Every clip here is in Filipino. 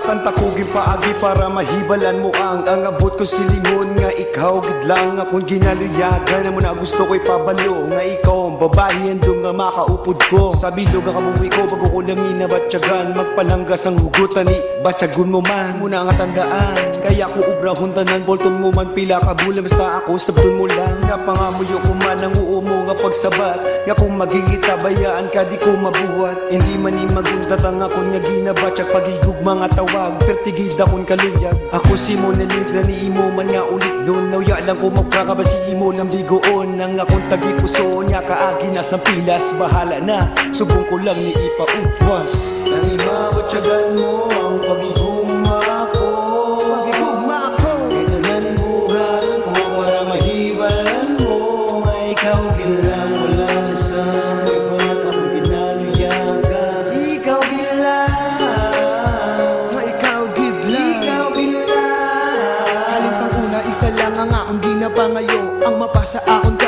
paagi para mahibalan mo ang Ang abot ko silingon nga ikaw Gidlang akong ginaluyagan Amo na gusto ko'y pabalo. Nga ikaw ang babae Andong nga makaupod ko. Sa bilog ang kamuwi ko Bago ko lang inabatyagan Magpalanggas ang hugutan ni Batyagun mo man. Muna nga tandaan Kaya ko ubrahon tanan Bolton mo man pila ka bulan Basta ako sabdon mo lang. Napangamuyo ko man ang uo mo nga pagsabat. Nga kung maging itabayaan ka di ko mabuhat. Hindi man ni maguntat ang akong nga ginabatyak Pagigug mga tawag Pertigid akong kaluyag Ako si mo na libre ni imo man nga ulit doon. Nauya lang ko magkakabasi imo ng bigoon. Ang akong tagipuso Nya kaagi na sa pilas. Bahala na Subong ko lang ni ipaubwas Nangimabatyagan mo ang pagigugma ko. Pagigugma ko Ito na ko Para mahibalan mo. Ikaw gilang isa lang ang akong ginapangayo Ang mapasa akong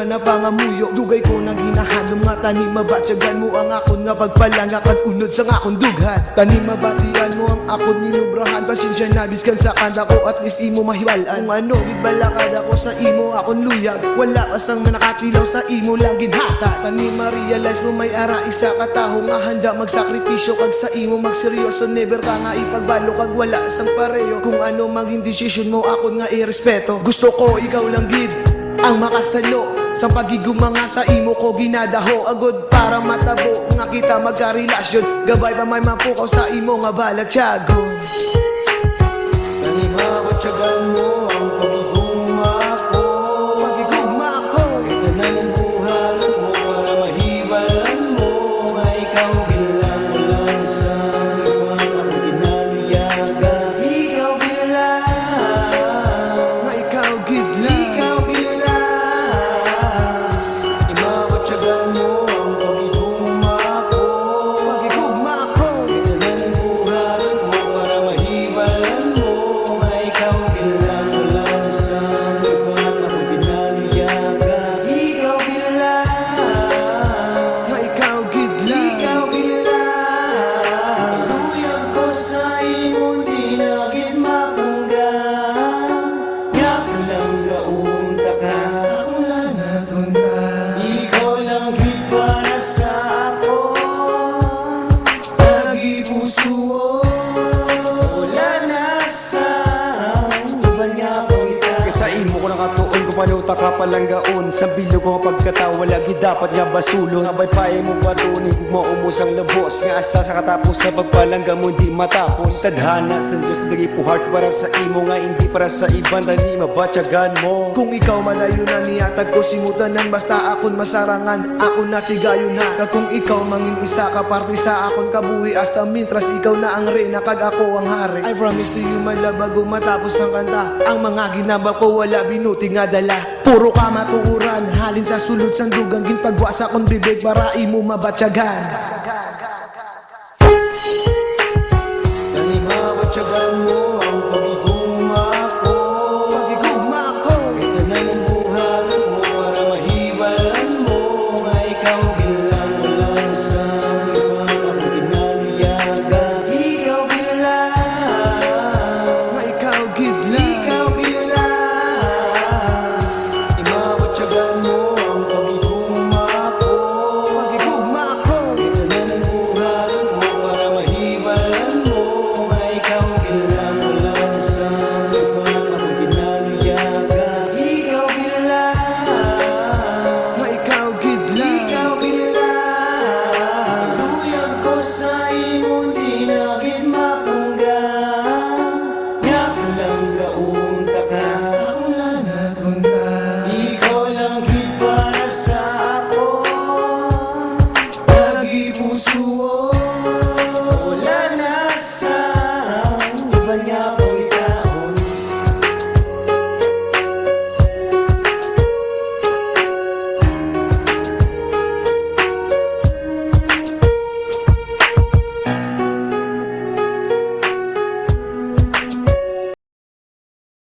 na napangamuyo Dugay ko na ginahanom nga tanim mabatyagan mo. Ang akon nga pagpalanga Kag unod sa akong dughan. Tanim mabatian mo ang akon minubrahan Pasensya na biskan sa kanta ko at least imo mahiwalaan Kung ano, gidbalakad ako sa imo akon luyag. Wala pasang manakatilaw sa imo lang ginhata Tanim ma-realize mo may ara isa ka taho nga handa. Magsakripisyo Kag sa imo magseryoso never ka nga ipagbalo Kag wala sang pareho. Kung ano maging desisyon mo akon nga irespeto. Gusto ko ikaw lang gid ang makasalo sa pagiguma nga sa imo ko ginadaho. Agod para matabo nga kita magkarelasyon. Gabay pa may mapukaw sa imo nga balatyago Nangimabatyagan mo ang pagigugma lang panuta ka palang gaon. Sa bilog ko pagkatawa Lagi dapat nga basulon Abay pae mo batunin Kung maumos ang labos. Nga asa sa katapos Sa pagpalangga mo di matapos. Tadhana sa Diyos Lagi po heart para sa imo Nga hindi para sa iban Dali mabatyagan mo. Kung ikaw malayo na niyatag ko simutanan Basta akon masarangan, ako na tigayo na. Kung ikaw mangin isa ka parte sa akon kabuhi. Hasta mintras ikaw na ang reyna kag ako ang hari. I promise to you my love bago matapos ang kanta. Ang mga ginabal ko wala binuti nga dala Puro ka matuuran, halin sa sulod sandugang Ginpagwa sa akong bibig para imo mabatyagan